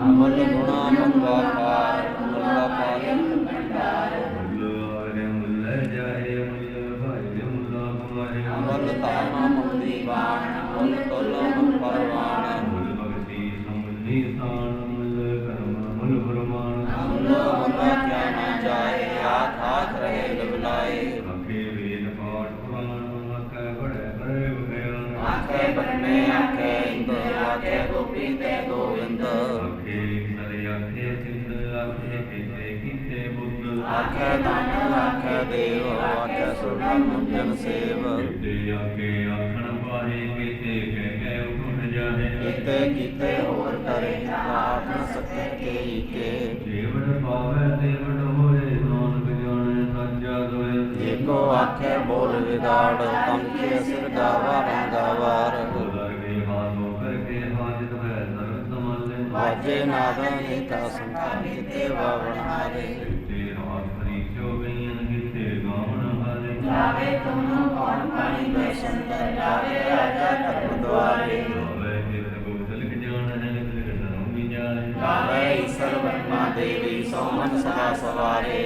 అమలు గుణానం వాక ਧਨ ਲੱਖ ਦੇਵ ਅੱਖ ਸੁਣਨ ਮੁੰਜਨ ਸੇਵ ਤੇ ਆਕੇ ਆਖਣ ਪਾਹੇ ਕੀਤੇ ਕਹਿ ਉਠ ਜਾਹੇ ਕੀਤੇ ਕੀਤੇ ਹੋਰ ਕਰੇ ਆਪਨ ਸਕੇ ਕੇ ਕੇ ਜੀਵਨ ਪਾਵੇ ਦੇਵਨ ਹੋਏ ਨਾਨ ਬਿਜਾਣੇ ਸੱਚਾ ਦੋਏ ਏਕੋ ਆਖੇ ਬੋਲ ਵਿਦਾੜ ਤਮ ਕੇ ਸਿਰ ਗਾਵਾ ਰੰਗਾਵਾਰ ਲਗੇ ਹਾਨੋ ਕਰਕੇ ਹਾਜਤ ਹੈ। ਸਰਬ ਸਮਾਲੇ ਬਾਜੇ ਨਾਦਨ ਤਾ ਸੰਤਾਨ ਕਿਤੇ ਵਾਵਣ ਹਾਰੇ लावे तुम कौन पानी में संतर लावे राजा तपुद्वारे लावे ईश्वर ब्रह्मा देवी सोमन सदा सवारे।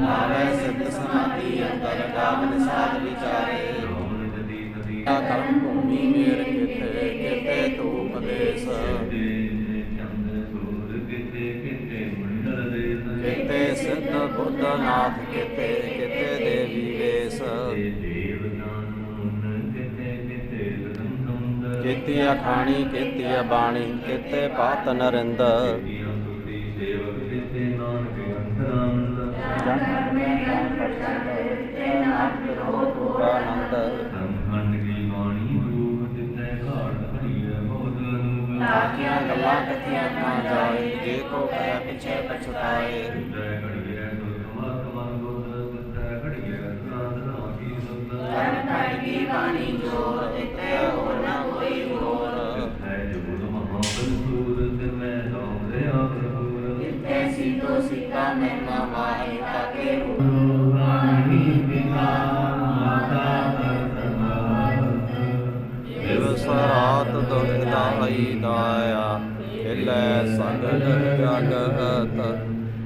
लावे सिद्ध समाधि अंतर कामन साध विचारे। कर्म भूमि में रखते ਬੁੱਧ ਨਾਥ ਕਿਤੇ ਕਿਤੇ ਦੇਵੀ ਵੇਸ ਕਿਤੇ ਅਖਾਣੀ ਕਿਤੇ ਬਾਣੀ ਕਿਤੇ ਪਾਤ ਨਰਿੰਦ। ਜਨਮ ਮੈਂ ਗਿਆਨ ਪ੍ਰਸੰਦ ਤੇ ਨਾਮ ਕਰੋ ਪੂਰਾ ਆਨੰਦ ਤਾਕੀਆਂ ਗੱਲਾਂ ਕਥੀਆਂ ਨਾ ਜਾਏ ਜੇ ਕੋ ਕਹਿ ਪਿਛੇ ਪਛਤਾਏ ਸਾਡੀ ਬਾਣੀ ਜੋਰ ਦਿੱਤੇ ਹੋ ਨਾ ਕੋਈ ਹੋਰ। ਜਿੱਥੇ ਜੁਗਤ ਮਹਾਂਪੁਰ ਤਿੰਨੇ ਲਾਉਂਦੇ ਆ ਪ੍ਰਭੂ ਜਿੱਥੇ ਸਿੱਧੋ ਸਿੱਧਾ ਮੈਂ ਨਾ ਮਾਰੇ ਤਾਕੇ ਗੁਰੂ ਰਾਣੀ ਪਿਤਾ ਮਾਤਾ ਪਰਮਾਤ ਦੇਵ ਸਰਾਤ ਦੁਖ ਨਾ ਹਈ ਨਾਇਆ ਇਲੇ ਸੰਗਤ ਜਗਤ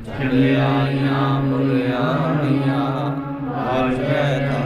ਚਲਿਆ ਨਾ ਬੁਲਿਆ ਨਿਆ ਆਜੈ ਤਾ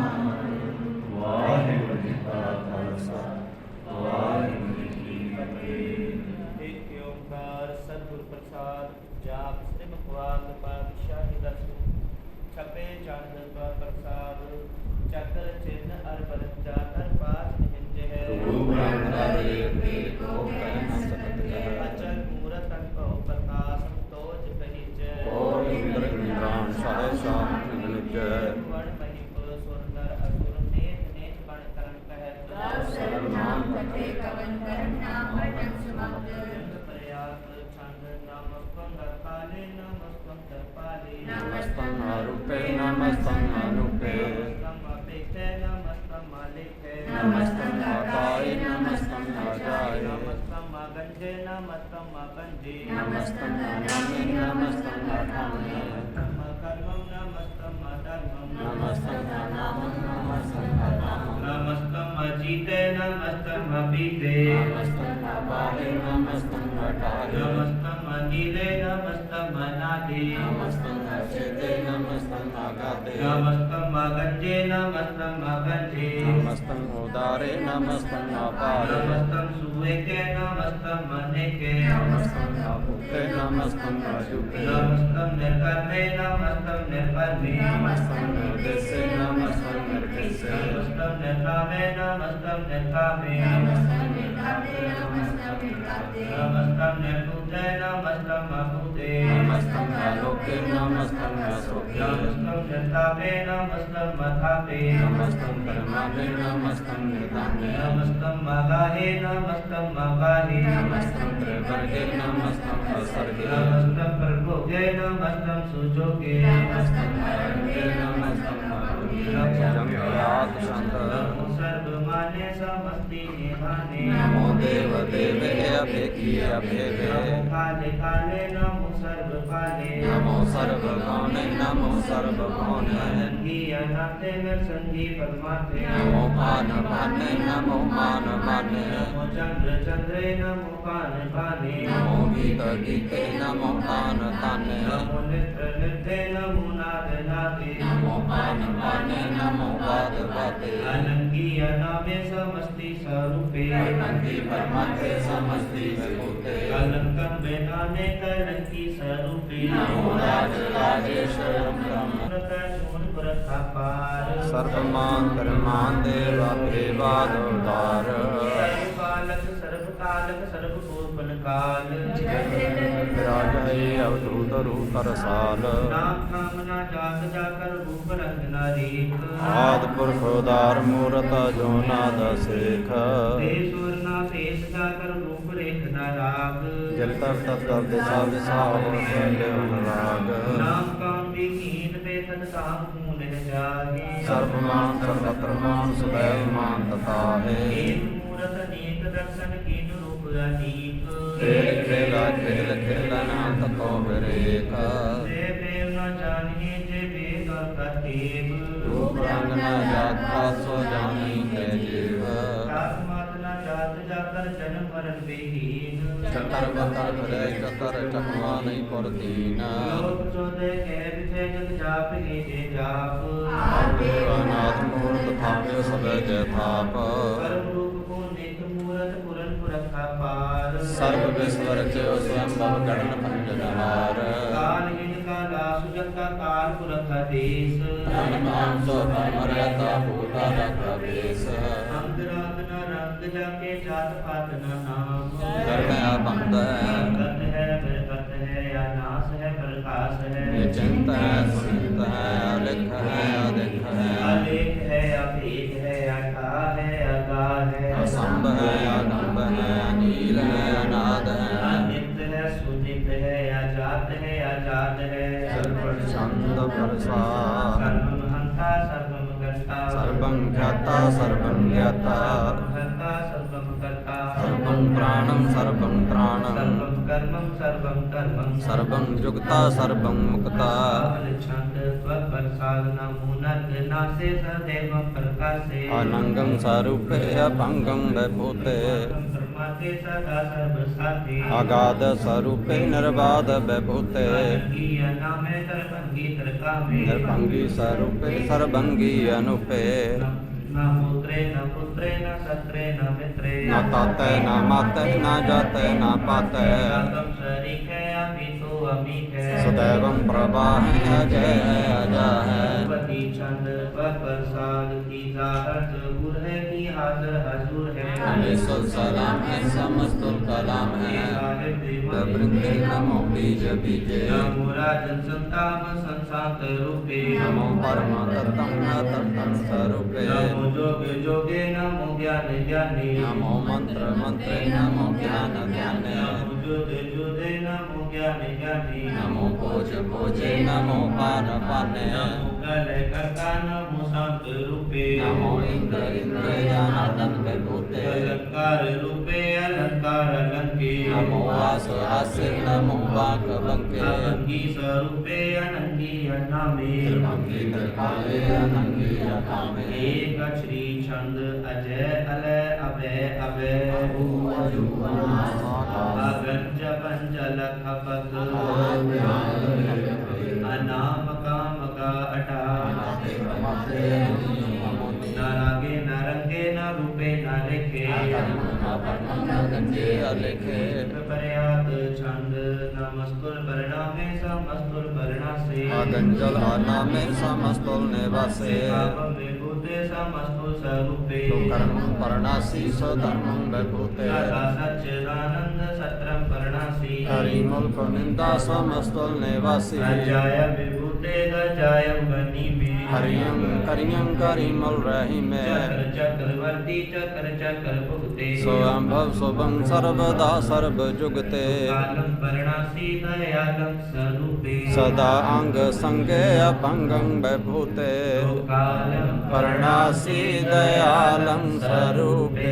प्रसाद जाप नमस्तं आरुपे नमस्तं अनुपे नमस्तं आकाय नमस्तं आजाय नमस्तं आगंजे नमस्तं आगंजे नमस्तं अनामे नमस्तं अनामे कर्मं नमस्तं अधर्मं नमस्तं अनामं नमस्तं अनामं नमस्तं अजिते नमस्तं अभिते नमस्तं अपारे नमस्तं अटारे नमस्तं नीले नमस्तम अनादि नमस्तम हर्षिते नमस्तम आगाते नमस्तम अगंजे नमस्तम अगंजे नमस्तम उदारे नमस्तम अपारे नमस्तम सुवेके नमस्तम अनेके नमस्तम अपुते नमस्तम अजुके नमस्तम निर्कर्मे नमस्तम निर्कर्मे नमस्तम निर्देशे नमस्तम निर्देशे। नमस्तम निर्कामे नमस्तम निर्कामे नमस्तम निर्कामे नमस्तम निर्कामे नमस्तम निर्कुते नमस्तम नमस्तं। नेत्रामे नमस्तं निकाते नमस्तं निकाते नमस्तं नेतुते नमस्तं अभूते नमस्तं आलोके नमस्तं असोके नमस्तं नेतापे नमस्तं मथापे नमस्तं परमात्मे नमस्तं निधाने नमस्तं मगाहे नमस्तं मगाहे नमस्तं त्रिवर्गे नमस्तं असर्गे नमस्तं प्रभोगे नमस्तं सुजोगे नमस्तं अरुणे नमस्तं नमस्तं जं यात शन्त नमो सर्वमान्य समस्ति निधाने नमो देव देवे अभेकी अभेवे नमो काले काले नमो सर्वकाले। नमो सर्वगौणे नमो सर्वगौणे अनंगी अनाथे नरसंगी परमात्मे नमो मान माने नमो मान माने। नमो चंद्र चंद्रे नमो पान पाने। नमो गीत गीते नमो तान ताने। नमो नित्र नित्य नमो नाद नादे। नमो पान पाने नमो वाद वादे। अनंगी अनामे समस्ति स्वरूपे नंदी परमात्मे समस्ति विभूते कलंकम बेनाने कलंकी स्वरूपे नमो राज सर्वकालक सर्वकालक शून प्रथा पार सर्वमान परमान देवादेवादोदार सर्वकालक सर्वकालक सर्वभूपन काल विराजय अवधूत रूप रसाल नाम कामना जात जाकर रूप रंग नारीक आद पुरख उदार मूरत जो नाद शेख देश और ना पेश जाकर रूप रेख न राग जल तर तत्तर दिशा दिशा हो शैल्य अनुराग नाम काम विहीन बेतन काम मूल है जागे सर्वमान सर्वत्र मान सदैव मान तथा है एक मूरत अनेक दर्शन कीन रूप अनेक खेल खेला खेल खेलना ततो विरेक जे प्रेम न जानिए जे वेद कतेब रूप रंग न जात पासो जानी के जीव। जात न जात जाकर जन्म मरण विहीन। चतर बतर भरे चतर चकवा नहीं परतीन लोक चोदय कह विथे जग जाप हे जे जाप। देवनाथ मूर्त थापे सब जय थाप। परम रूप को पुरन पुरखा पार सर्व विश्वर जो स्वयं भव गणन भंजनहार कालहीन काला सुजगता काल पुरखा देश धन नाम सो धर्म रहता भूता प्रवेश अंग राग न रंग जाके जात पात न नाम धर्म अबंध है गत है बरकत है या नाश है प्रकाश है निचिंत है सुचिंत है अलिख है अधिक है अलेख है अभेद है अठा है अगा है असंभ है अजात है छंद प्रसाद सर्वम हंता सर्वम कर्ता सर्वं ख्याता। सर्वं ज्ञाता हंता सर्वम कर्ता सर्वं प्राणं सर्वं त्राणं सर्वम कर्मम सर्वम कर्मम सर्वं युक्ता सर्वं मुक्ता छंद प्रसाद नमो नर्ग नासे सदैव प्रकाशे अनंगं स्वरूपे अभंगं वैभूते परमाते सदा सर्व साथे अगाध स्वरूपे निर्बाध वैभूते अंगीय नामे सर्वंगी तरकामे निर्भंगी स्वरूपे सर्वंगी अनुपे न पुत्रे न पुत्रे न सत्रे न मित्रे न ताते न माते न जाते न पाते सदैव है है प्रवाह अजय अजय है पति छंद पर प्रसाद की जाहत गुर की हाजर हजूर है। अनिसुल सलाम है समस्तुल कलाम है। वृंदे नमो बीज बीजे नमो राजन संताप संसात रूपे। नमो परम तत्तं स्वरूपे नमो जोग जोगे नमो ज्ञान ज्ञाने। नमो मंत्र मंत्रे नमो ज्ञान ज्ञाने। नमो जोग जोगे नमो ज्ञान ज्ञाने। नमो भोज भोजे नमो पान पाने। नमो कल कर्ता नमो शांत रूपे। नमो इंद्र इंद्रयानंद विभूते अलंकार रूपे अलंकार अलंके। नमो आस आस नमो वाक बंके अनंगी स्वरूपे अनंगी अनामे त्रिभंगी त्रिकाले अनंगी अकामे एक श्री छंद अजय अलय अभय अभय। अगंज पंचल खपक अनाम का अटा ना रागे ना रंगे ना रूपे ना लेखे पर्यात छंद ना मस्तुल परिणामे सा मस्तुल परिणासे आगंजल आनामे सा मस्तुल निवासे पापम विभूते सा मस्तुल स्वरूपे कर्मं परणासी स धर्मं विभूते सच्चिदानंद सत्य हरिमुल निंदा समस्तल निवासी हरियम करियम करिमल रहीम चक्रवर्ती चक्र चक्र भुगते स्वयंभव शुभम सर्वदा सर्वजुगते सदा अंग संगे अपंगं विभूते परणासी दयालं स्वरूपे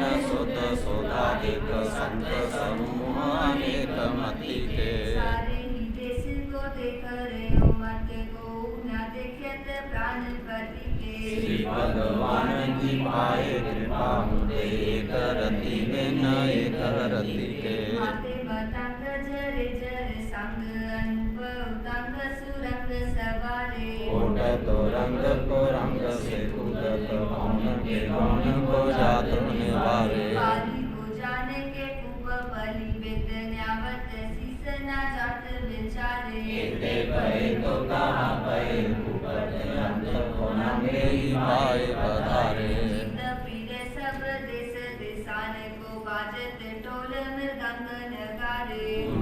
की पाए कृपा मुदे एक रति ने न एक रति के माते बतांग जर जर संग अनुप उतंग सुरंग सवारे कोट तो रंग को रंग से कुदत कौन के कौन को जात निवारे आदि को जाने के उप बलि वेद न्यावत सीस न जात बेचारे एते भय तो कहाँ भय उपत अंत को नामे ही पाए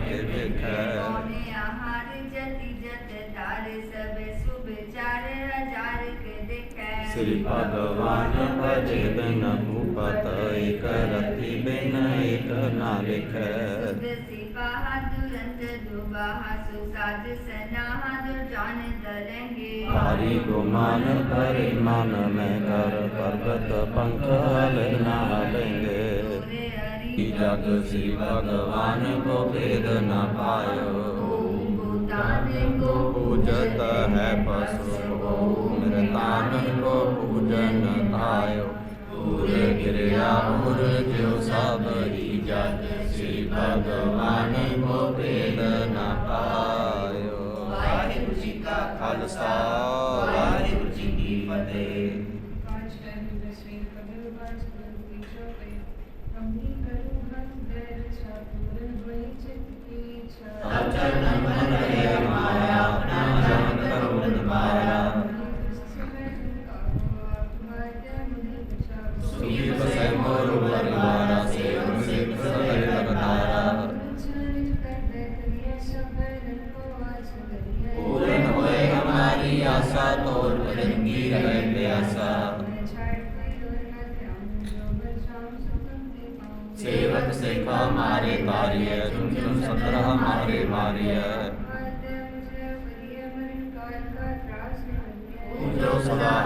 के विखै आहार जति जत तार सब शुभ चार हज़ार के दिखै। श्री भगवान भजे बिन भूपत एक रति बिन एक ना लिखै सिपाहा तुरंत दुबाहा सनाहा दुर्जान हरि गुमान में कर पर्वत पंख लेना लेंगे जग श्री भगवान को भेद न पायो को पूजत है पशु ओम मृतान को पूजन आयो पूरे क्रिया उर जो सब ही जग श्री भगवान को भेद न पायो। वाहिगुरु जी का खालसा वाहिगुरु जी की फतेह। Thank you. each, uh, related to each. Uh,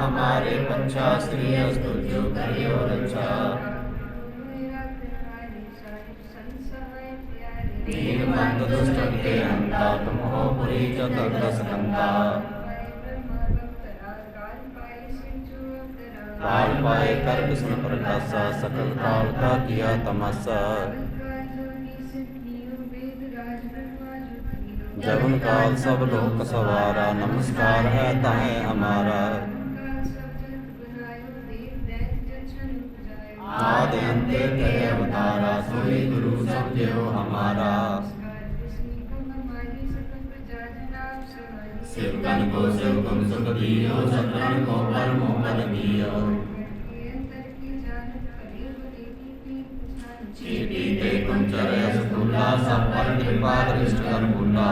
हमारे श्री अस्तु जो करियो रक्षा दीन बंधु दुष्टन के हंता तुम हो पुरी चतुर्दश कंता काल पाए कर विष्णु प्रकाशा सकल काल का किया तमाशा जवन काल सब लोक सवारा, नमस्कार है ताहे हमारा। आदि अंत कहे अवतारा सोई गुरु समझो हमारा। शिवकन को शिवकुम सुख दियो शत्रुन को परम पद दियो चीटी ते कुंचर यस्तुल्ला सब पर कृपा दृष्ट कर बुल्ला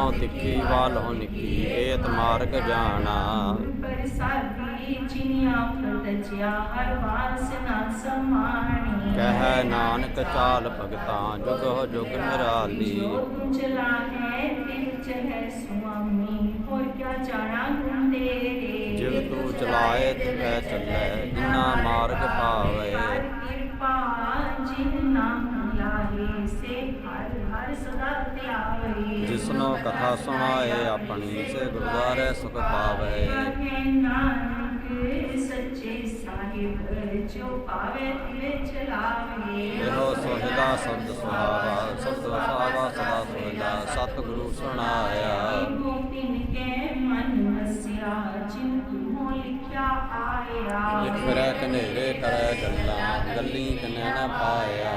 ਬੋਲਣਾ ਖੰਨਿਆਉ ਤਿੱਖੀ ਵਾਲੋਂ ਨਿੱਕੀ, ਏਤ ਮਾਰਗ ਜਾਣਾ। ਕਹਿ ਨਾਨਕ ਚਾਲ ਭਗਤਾਂ, ਜੁਗ ਹੋ ਜੁਗ ਨਿਰਾਲੀ। ਜੋ ਤੂੰ ਚਲਾ ਹੈ ਤਿਲ ਚਹਿ ਸੁਆਮੀ ਹੋਰ ਕਿਆ ਜਾਣਾ ਗੁਣ ਤੇਰੇ ਜਿਵ ਤੂੰ ਚਲਾਏ, ਤਿਵੈ ਚੱਲੈ, ਜਿਨਾ ਮਾਰਗ ਪਾਵੇ जिसनो कथा सुनाए अपनी से गुरुद्वारे सुख पावे। सोहिदा सुहावा सुहावा सदा सोहिदा सतगुरु सुनाया। लिख रहे कनेरे कर गल्ला गली कन्या पाया।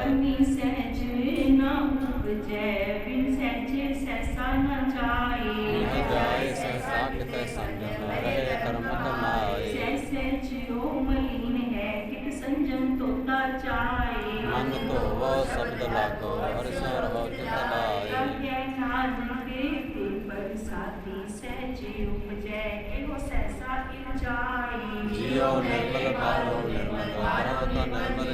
जय बिन सहजे सहसा न जाए। न जाए सहसा कित संजम रहे कर्म कमाए सहसे जियो मलीन है कित संजम तोता चाहे मन तो को वो शब्द लागो और सर हो चितलाए कव्य नाद देखते पर साथी सहजे उपजय के हो सहसा इल जाए। जियो निर्मल बालो निर्मल भारत निर्मल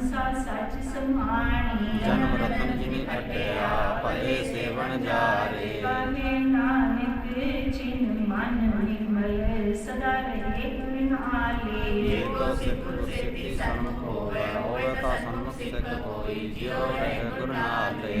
ਬਾਹਰੋ ਤਾਂ ਨਿਰਮਲ ਜਿਉ ਨਿਰਮਲ ਸਤਿਗੁਰ ਤੇ ਕਰਨੀ ਕਮਾਣੀ ਕੋਈ ਕੀ ਸੋਏ ਪਹੁੰਚੈ ਨਾਹੀ ਮਨਸਾ ਸੱਚ ਸਮਾਣੀ ਜਨਮ ਰਤਨ ਜਿਨੀ ਖਟਿਆ ਭਲੇ ਸੇਵਨ ਜਾਰੇ ਕਹੇ ਨਾਨਕ ਜਿਨ ਮਨ ਨਿਰਮਲ ਸਦਾ ਰਹੇ ਗੁਣ ਆਲੇ ਇਹ ਤੋ ਸਿੱਖ ਗੁਰਸਿੱਖੀ ਸਨਮੁਖ ਹੋਵੇ ਹੋਵੇ ਤਾਂ ਸਨਮੁਖ ਸਿੱਖ ਹੋਈ ਜਿਉ ਰਹਿ ਗੁਰ ਨਾਲੇ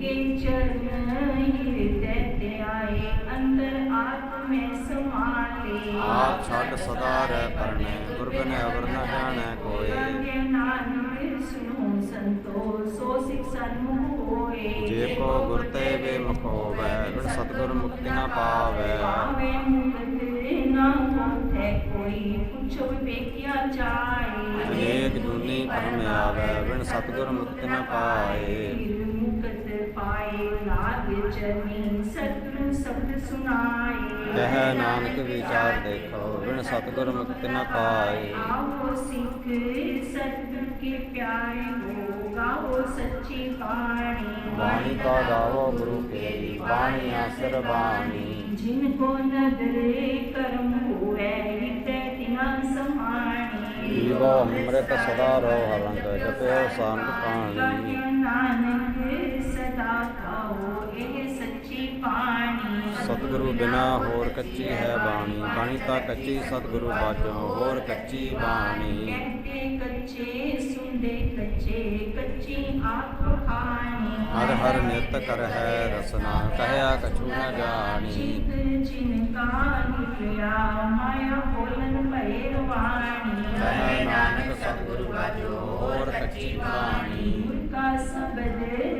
ਕੇ ਚਰਨ ਹਿਰਦੈ ਤੇ ਆਏ ਅੰਦਰ ਆਤਮ ਮੈਂ ਸਮਾਲੇ ਆਪ ਛੱਡ ਸਦਾ ਰਹਿ ਪਰਨੇ ਗੁਰ ਬਿਨੈ ਅਵਰ ਨ ਜਾਣੈ ਕੋਏ ਕਹੇ ਨਾਨਕ ਸੁਨੋ ਸੰਤੋ ਸੋ ਸਿਖ ਸਨਮੁਖ ਹੋਏ ਜੇ ਕੋ ਗੁਰ ਤੇ ਬੇਮੁਖ ਹੋਵੈ ਬਿਨ ਸਤਿਗੁਰ ਮੁਕਤੀ ਨਾ ਪਾਵੇ। ਪਾਵੇ ਮੁਕਤ ਨਾ ਹੋਤੇ ਕੋਈ ਪੁੱਛੋ ਵੇਖਿਆ ਜਾਏ। ਅਨੇਕ ਜੂਨੀ ਭਰਮ ਆਵੇ ਬਿਨ ਸਤਿਗੁਰ ਮੁਕਤੀ ਨਾ ਪਾਏ। ਮੁਕਤ ਪਾਏ ਲਾਗ ਸਤਿਗੁਰੂ सुनाए यह नानक विचार देखो बिन सतगुर मुक्त न पाए। आओ सिख सतगुर के प्यारे गाओ सच्ची वाणी। वाणी का गाओ गुरु के वाणी असर वाणी जिनको नदर कर्म हुए अमृत सदा रोह रंग जपो शांत पाणी। नानक सदा खाओ ये सच्ची पाणी सतगुरु बिना होर कच्ची है बाणी बाणी ता कच्ची सतगुरु बाजो होर कच्ची बाणी हर हर नित कर है रसना कहया कछु न जानी नानक सतगुरु बाजो होर कच्ची बाणी का सबद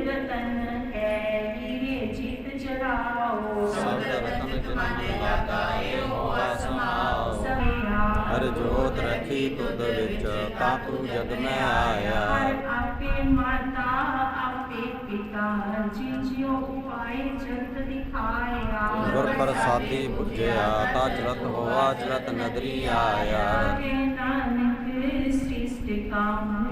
ਹਰ ਜੋਤ ਰੱਖੀ ਤੁਧ ਵਿੱਚ ਤਾਂ ਤੂੰ ਜਗ ਮੈਂ ਆਇਆ ਹਰ ਆਪੇ ਮਾਤਾ ਆਪੇ ਪਿਤਾ ਜੀ ਜਿਉ ਉਪਾਏ ਜਗਤ ਦਿਖਾਇਆ ਗੁਰ ਪ੍ਰਸਾਦੀ ਪੁੱਜਿਆ ਤਾਂ ਚਲਤ ਹੋਆ ਚਲਤ ਨਦਰੀ ਆਇਆ ਆਗੇ ਨਾਨਕ ਸ੍ਰਿਸ਼ਟ ਕਾਮ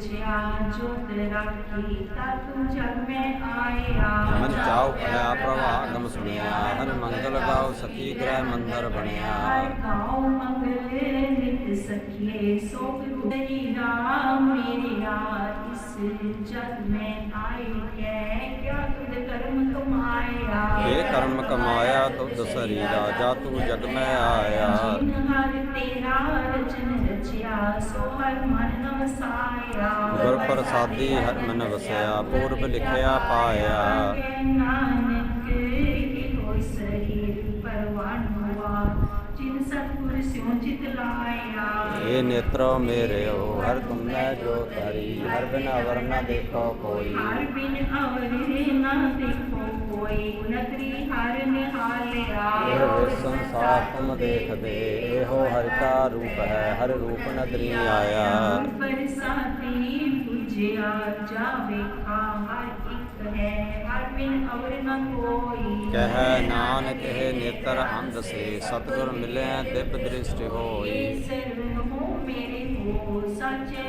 ਰਚਿਆ ਜੋਤ ਰਾਖੀ ਤਤੁ ਜਗ ਮੈਂ ਆਇਆ ਮਨ ਚਾਉ ਭਇਆ ਪ੍ਰਵਾਗਮ ਸੁਣਿਆ ਹਰ ਮੰਗਲ ਗਾਉ ਸਖੀ ਗ੍ਰਹਿ ਮੰਦਰ ਬਣਿਆ ਹਰ ਗਾਉ ਮੰਗਲ ਨਿਤ ਸਖੀਏ ਸੋ ਗੁਰੂ ਰਾਮ ਮੇਰਿਆ ਇਸ ਜਗ ਮੈਂ ਆਏ ਕੈ ਕਿਆ ਤੁਧ ਕਰਮ ਕਮਾਇਆ ਇਹ ਕਰਮ ਕਮਾਇਆ ਤੁਧ ਸਰੀਰਾ ਜਾ ਤੂੰ ਜਗ ਮੈਂ ਆਇਆ ਜਿਨ ਹਰ ਤੇਰਾ ਰਚਨ ਰਚਿਆ ਸੋ ਹਰ ਮਨ ਨਵ ਸਾਇਆ ਗੁਰ ਪ੍ਰਸਾਦੀ ਹਰ ਮਨ ਵਸਿਆ, ਪੂਰਬ ਲਿਖਿਆ ਪਾਇਆ। ਨਾਨਕ ਇਹੋ ਸਰੀਰ ਪਰਵਾਨ ये नेत्रों मेरे हो हर तुम तुमने जो करी हर बिन अवर न देखो कोई। हर बिन अवर न देखो कोई नदरी हर निहाले ये संसार तुम देख दे हो हर का रूप है हर रूप नदरी आया। बरसाती साथी पूजया जावे खा हर ਕਹਿ ਨਾਨਕ ਇਹ ਨੇਤਰ ਅੰਧ ਸੇ ਸਤਿਗੁਰ ਮਿਲਿਆ ਦਿਵ ਦ੍ਰਿਸ਼ਟ ਹੋਈ। ਸੱਚੇ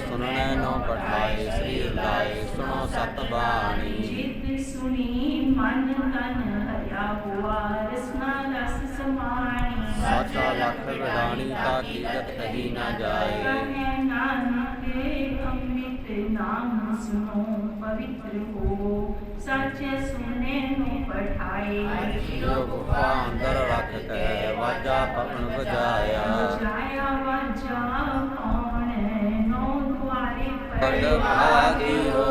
ਸੁਣਨੇ ਨੂੰ ਪਠਾਏ। ਸ੍ਰੀ ਲਾਏ ਸੁਣੋ ਸਤ ਬਾਣੀ ਜਿਤ ਸੁਣੀ ਮਨ ਤਨ ਹਰਿਆ ਹੁਆ ਰਸਨਾ ਰਸ ਸਮਾਣੀ। ਸਾਚਾ ਲਖ ਵਿਡਾਣੀ ਤਾ ਕੀਰਤ ਕਹੀ ਨਾ ਜਾਏ। ਨਾਨਕ नाम सुनो पवित्र हो। सच सुने पठाए। गुफा अंदर वाजा बजाया बजाया वाजा कौन है? द्वारे पर भागी हो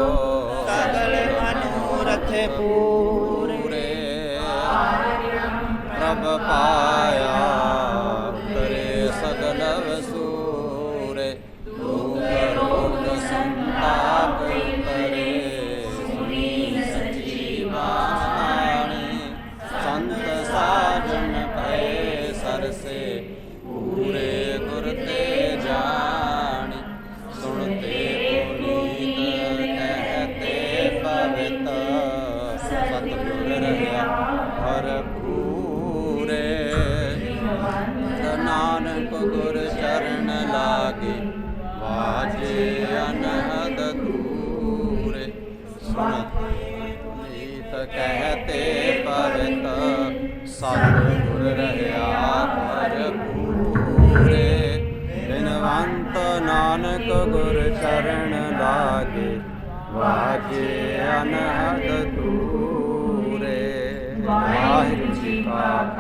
पूरे। प्रभ पाया।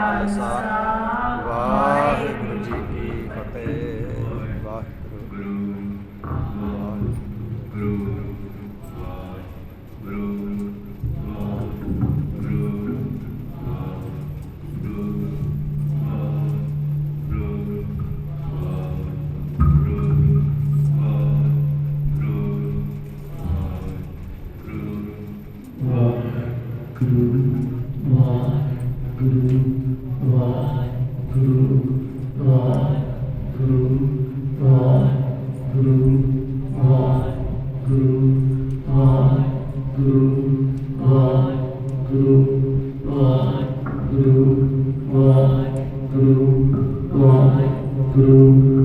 ਕਾ you.